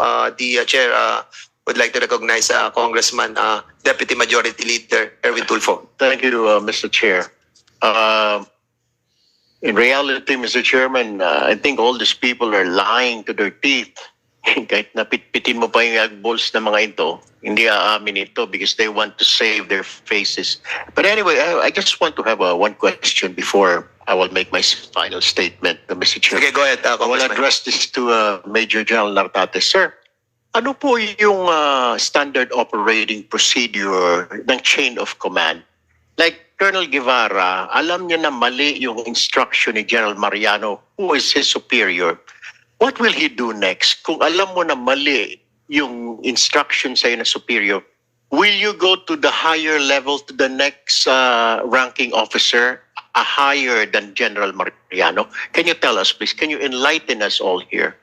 uh, the uh, chair uh, would like to recognize uh, Congressman uh, Deputy Majority Leader Erwin Tulfo. Thank you, uh, Mr. Chair. Uh, in reality, Mr. Chairman, uh, I think all these people are lying to their teeth. Kahit napitpitin mo pa yung egg balls ng mga ito, hindi aamin ito because they want to save their faces. But anyway, I, I just want to have uh, one question before I will make my final statement, uh, Mr. Chair. Okay, go ahead, uh, I will address this to uh, Major General Nartate. Sir, ano po yung uh, standard operating procedure ng chain of command? Like Colonel Guevara, alam niya na mali yung instruction ni General Mariano, who is his superior. What will he do next? Kung alam mo na mali yung instruction sa'yo na superior, will you go to the higher level, to the next uh, ranking officer, a higher than General Mariano? Can you tell us, please? Can you enlighten us all here?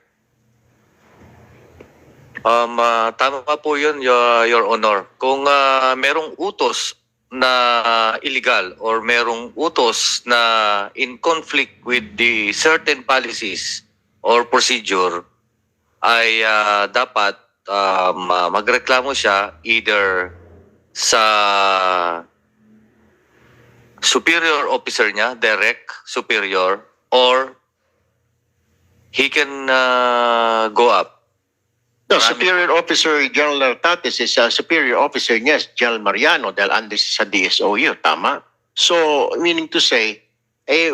Um, ah, tama po yun, Your, Your Honor. Kung ah, merong utos na illegal or merong utos na in conflict with the certain policies or procedure, ay ah, dapat um, ah, magreklamo siya either sa superior officer niya, direct superior, or he can ah, go up. No, Marami- Superior Officer General Nartates is a Superior Officer niya, General Mariano, dahil andis sa DSOU, tama? So, meaning to say, eh,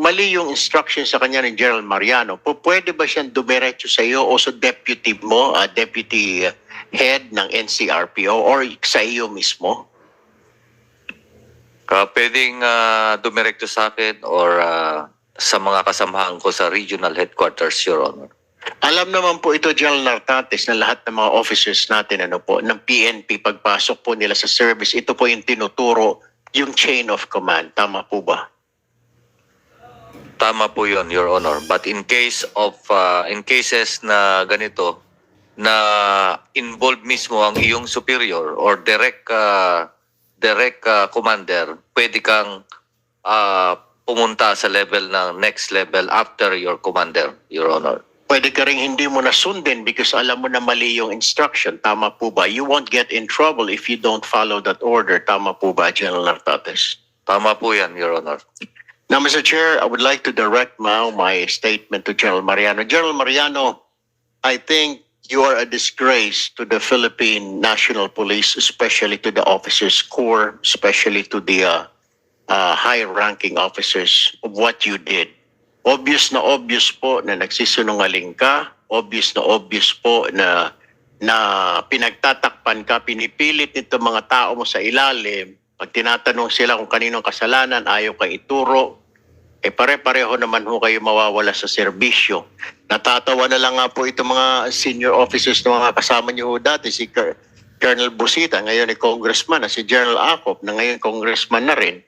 mali yung instruction sa kanya ni General Mariano. Po, pwede ba siyang dumiretso sa iyo o sa deputy mo, ah, deputy head ng NCRPO or sa iyo mismo? Ka pwedeng ah, dumirekto sa akin or ah, sa mga kasamahan ko sa regional headquarters, Your Honor. Alam naman po ito, General Nartates, na lahat ng mga officers natin, ano po, ng PNP, pagpasok po nila sa service, ito po yung tinuturo, yung chain of command. Tama po ba? Tama po 'yon, Your Honor. But in case of ah, in cases na ganito na involved mismo ang iyong superior or direct ah, direct ah, commander, pwede kang ah, pumunta sa level ng next level after your commander, Your Honor. pwede ka rin hindi mo nasundin because alam mo na mali yung instruction. Tama po ba? You won't get in trouble if you don't follow that order. Tama po ba, General Nartates? Tama po 'yan, Your Honor. Now, Mr. Chair, I would like to direct now my statement to General Mariano. General Mariano, I think you are a disgrace to the Philippine National Police, especially to the officers corps, especially to the uh, uh, high-ranking officers of what you did. Obvious na obvious po na nagsisinungaling ka. Obvious na obvious po na na pinagtatakpan ka, pinipilit nito mga tao mo sa ilalim. Pag tinatanong sila kung kaninong kasalanan, ayaw kang ituro. Eh pare-pareho naman ho kayo mawawala sa serbisyo. Natatawa na lang nga po itong mga senior officers na mga kasama niyo dati, si Col- Colonel Busita, ngayon ni Congressman, na si General Acop, na ngayon Congressman na rin.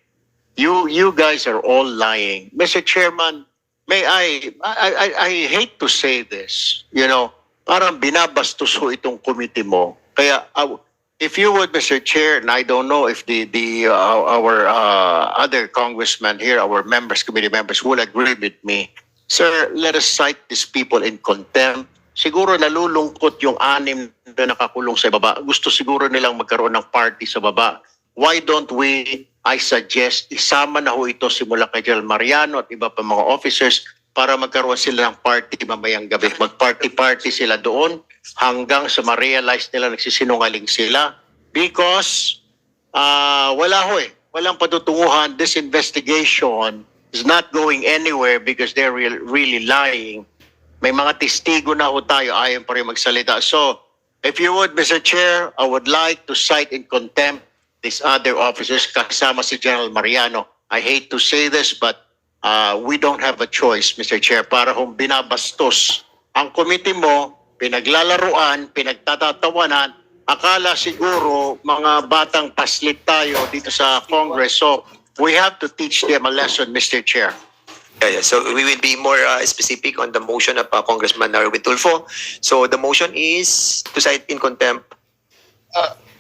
You you guys are all lying. Mr. Chairman, may I I I, I hate to say this, you know, parang binabastos ho itong committee mo. Kaya uh, if you would Mr. Chair, and I don't know if the the uh, our uh, other congressmen here, our members, committee members will agree with me. Sir, let us cite these people in contempt. Siguro nalulungkot yung anim na nakakulong sa baba. Gusto siguro nilang magkaroon ng party sa baba. Why don't we, I suggest, isama na ho ito simula kay General Mariano at iba pa mga officers para magkaroon sila ng party mamayang gabi. Mag-party-party sila doon hanggang sa ma-realize nila nagsisinungaling sila because ah wala ho eh. Walang patutunguhan. This investigation is not going anywhere because they're real- really lying. May mga testigo na ho tayo, ayaw pa rin magsalita. So, if you would, Mr. Chair, I would like to cite in contempt these other officers kasama si General Mariano. I hate to say this, but uh, we don't have a choice, Mr. Chair, para kung binabastos ang committee mo, pinaglalaruan, pinagtatatawanan, akala siguro mga batang paslit tayo dito sa Congress. So, we have to teach them a lesson, Mr. Chair. Yeah, yeah. So we will be more uh, specific on the motion of uh, Congressman Erwin Tulfo. So the motion is to cite in contempt.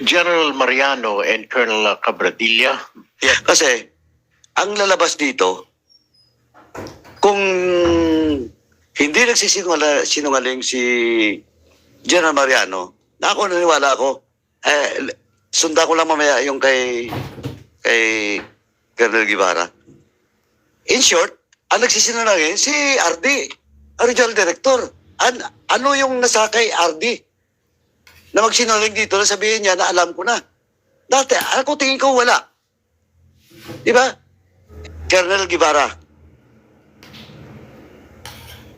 General Mariano and Colonel Cabradilla. Kasi, ang lalabas dito, kung hindi nagsisinungaling si General Mariano, na ako naniwala ako. Eh, sunda ko lang mamaya yung kay kay Colonel Guevara. In short, ang nagsisinungaling si RD, ang regional director. An ano yung nasa kay RD? Na magsinungaling dito na sabihin niya na alam ko na. Dati, ako tingin ko wala. Di ba? Colonel Guevara,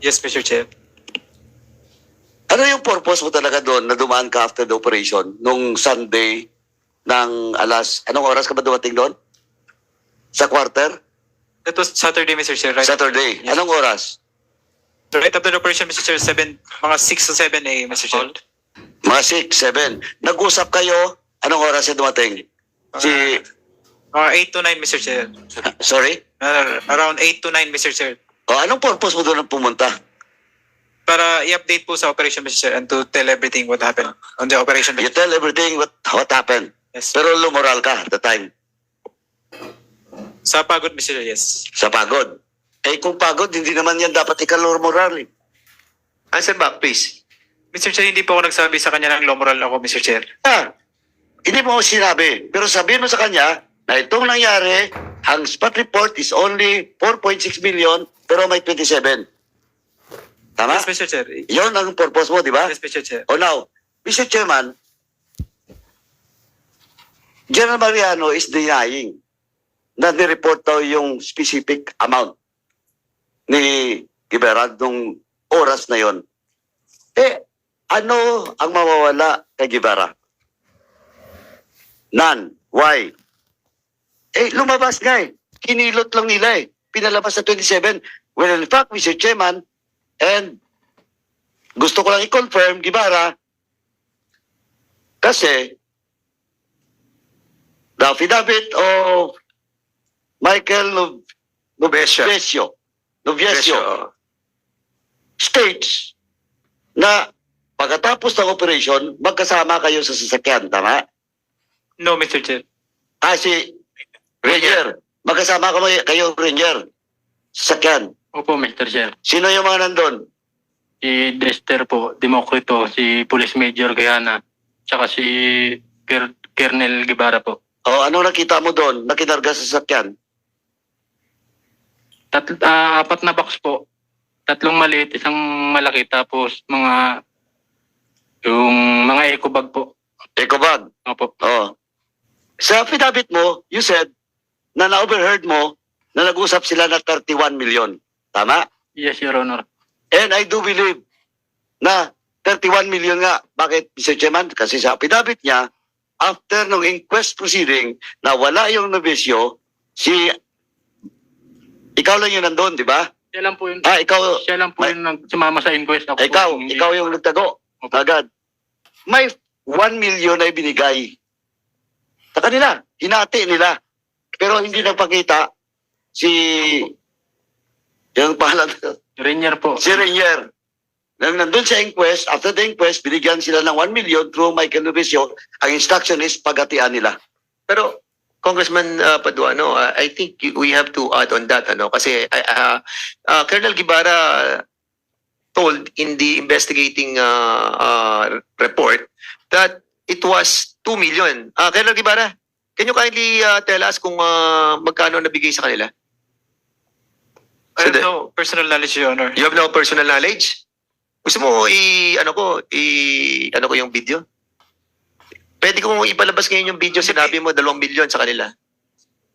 Yes, Mr. Chair. Ano yung purpose mo talaga doon na dumaan ka after the operation nung Sunday ng alas, anong oras ka ba dumating doon? Sa quarter? That was Saturday, Mr. Chair. Right, Saturday. Yes. Anong oras? right after the operation, Mr. Chair, seven, mga 6 to 7 a.m., Mr. Chair. Mga 6, 7. Nag-usap kayo, anong oras siya dumating? Si, Mga 8 to 9, Mr. Chair. sorry? Uh, around 8 to 9, Mr. Chair. O anong purpose mo doon pumunta? Para i-update po sa operation, Mr. Chair, and to tell everything what happened on the operation. You tell everything what, what happened. Yes. Pero lumoral ka at the time Sa pagod, Mr. Yes. sa pagod. Eh kung pagod, hindi naman yan dapat ikalor-moral. Eh. Answer back, please. Mr. Chair, hindi po ako nagsabi sa kanya ng low moral ako, Mr. Chair. Ah, hindi mo sinabi. Pero sabihin mo sa kanya na itong nangyari, ang spot report is only 4.6 million pero may 27. Tama? Yes, Mr. Chair. Yon ang purpose mo, di ba? Yes, Mr. Chair. O now, Mr. Chairman, General Mariano is denying na nireport daw yung specific amount ni Gibera nung oras na yon. Eh, ano ang mawawala kay Gibera? None. Why? Eh, lumabas nga eh. Kinilot lang nila eh. Pinalabas sa 27. Well, in fact, Mr. Chairman, and gusto ko lang i-confirm, Gibara, kasi the affidavit of Michael Nov- Novesio. Novesio, Novesio Novesio. states na pagkatapos ng operation, magkasama kayo sa sasakyan, tama? No, Mr. Chair. Ah, si Ranger. Magkasama kayo, kayo Ranger. Sasakyan. Opo, Mr. Chair. Sino yung mga nandun? Si Dexter po, Demokrito, si Police Major Gayana, tsaka si Ker- Kernel Guevara po. O, ano nakita mo doon? Nakinarga sa sasakyan? Tat ah, apat na box po. Tatlong maliit, isang malaki, tapos mga yung mga eco bag po. Eco bag. Opo. Oh. Sa affidavit mo, you said na na-overheard mo na nag-usap sila na 31 million. Tama? Yes, Your Honor. And I do believe na 31 million nga. Bakit, Mr. Chairman? Kasi sa affidavit niya, after ng inquest proceeding na wala yung nobisyo, si... Ikaw lang yung nandun, di ba? Siya lang po yung, Ah, ikaw, siya lang po yung nag- sumama sa inquest. Ako po ikaw, yung- ikaw yung nagtago. Opo. Agad. May 1 million na binigay. Sa kanila, hinati nila. Pero hindi nagpakita si... Yung pangalan, Rainier po. si Renier. Nang nandun sa inquest, after the inquest, binigyan sila ng 1 million through Michael Novicio. Ang instruction is pagatian nila. Pero Congressman uh, Paduano, uh, I think we have to add on that ano kasi uh, uh, Colonel Gibara told in the investigating uh, uh, report that it was 2 million. Uh, Colonel Gibara, can you kindly uh, tell us kung uh, magkano nabigay sa kanila? I have no personal knowledge, Your Honor. You have no personal knowledge? Gusto mo i ano ko, i ano ko yung video? Pwede kong ipalabas ngayon yung video, sinabi mo 2 million sa kanila.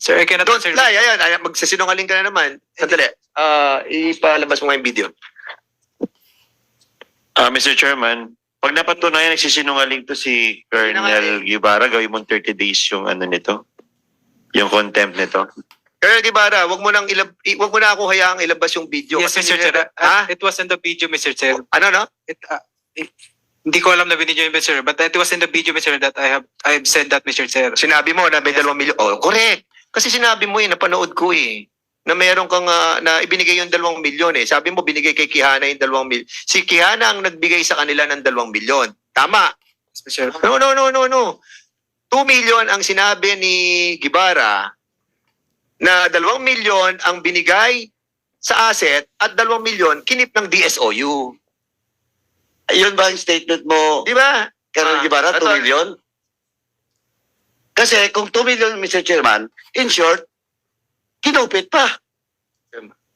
Sir, I cannot Don't answer lie, ayan, ayan, magsasinungaling ka na naman. Sandali, ah ipalabas mo nga yung video. Ah, Mr. Chairman, pag napatunayan nagsisinungaling to si Colonel Guevara, gawin mong 30 days yung ano nito, yung contempt nito. Colonel Guevara, wag mo nang ilab wag mo na ako hayaang ilabas yung video. Yes, Mr. Chair. Uh, Ha? It was in the video, Mr. Chair. Ano no? It, uh, it, hindi ko alam na binidyo yung Mr. But it was in the video, Mr. that I have I have said that, Mr. Chair. Sinabi mo na may 2 milyon. Oh, correct. Kasi sinabi mo eh, napanood ko eh na meron kang ah, na ibinigay yung 2 milyon eh. Sabi mo binigay kay Kihana yung 2 milyon. Si Kihana ang nagbigay sa kanila ng 2 milyon. Tama. No, no, no, no, no. 2 million ang sinabi ni Gibara na 2 milyon ang binigay sa asset at 2 milyon kinip ng DSOU. Yun ba ang statement mo, Di ba? Colonel Ah, Guevara, 2 ito- million? Kasi kung 2 million, Mr. Chairman, in short, kinupit pa.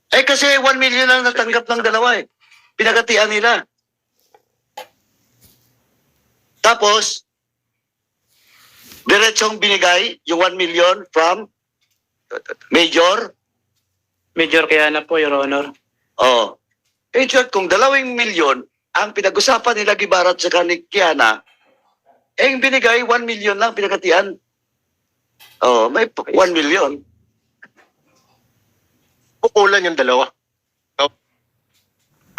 Eh kasi 1 million lang natanggap ng dalawa eh. Pinagatian nila. Tapos, diretsong binigay yung 1 million from Major. Major Kiana po, Your Honor. Oh. In short, kung dalawang milyon ang pinag-usapan nila Gibarat sa ni Kiana, eh yung binigay 1 million lang pinagatian. Oh, may 1 million. Pukulan yung dalawa.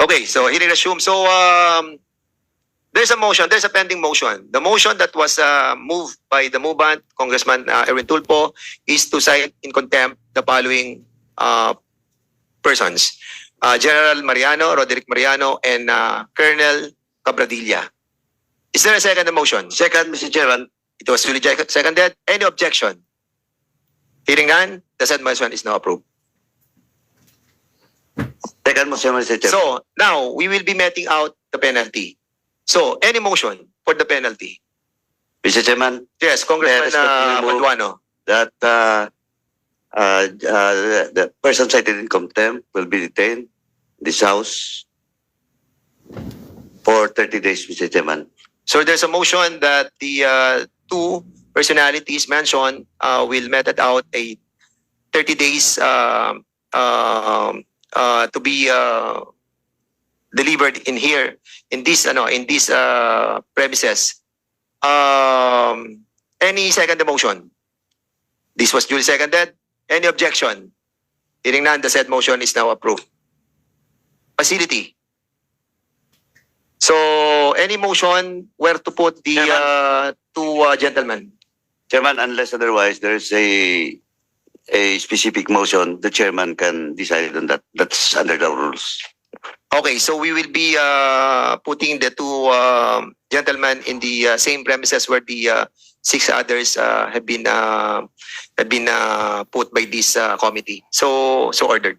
Okay, so hearing resumed. So um, there's a motion, there's a pending motion. The motion that was uh, moved by the movement, Congressman uh, Erwin Tulpo, is to cite in contempt the following uh, persons. Uh, General Mariano, Roderick Mariano, and uh, Colonel Cabradilla. Is there a second motion? Second, Mr. Chairman, It was duly seconded. Any objection? Hearing none, the said motion is now approved. Second mo siya, Mr. Chairman. So now we will be meting out the penalty. So any motion for the penalty? Mr. Chairman, Yes, Congressman uh, we will- Paduano. that uh, uh, uh, the person cited in contempt will be detained in this house for 30 days, Mr. Chairman. So there's a motion that the uh, two personalities mentioned uh, will meted out a 30 days um, um, uh, to be uh, delivered in here in this ano in this uh, premises. Um, any second motion? This was duly seconded. Any objection? Hearing none, the said motion is now approved. Facility. So, any motion where to put the uh, two uh, gentlemen? Chairman, unless otherwise there is a a specific motion, the chairman can decide on that. That's under the rules. Okay, so we will be uh, putting the two um, gentlemen in the uh, same premises where the uh, six others uh, have been uh, have been uh, put by this uh, committee. So, so ordered.